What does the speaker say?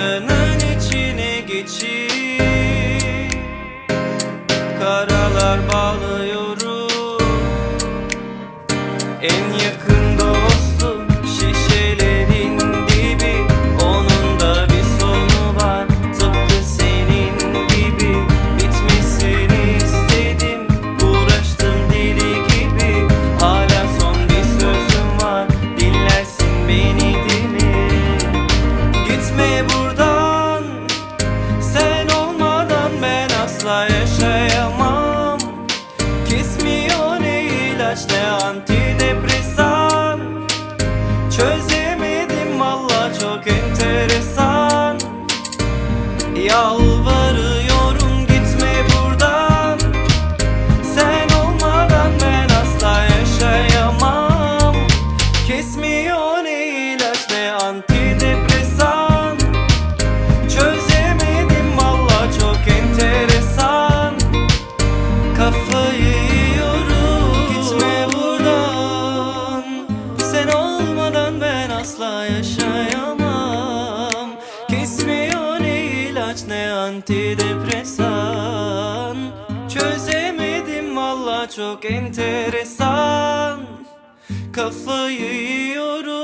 가난이 지내겠지 Gitme buradan. Sen olmadan ben asla yaşayamam. Kesmiyor ne ilaç ne antidepresan. Çözemedim valla çok enteresan. Yalvarıyorum asla yaşayamam. Kesmiyor ne ilaç ne antidepresan. Çözemedim valla çok enteresan. Kafayı yiyorum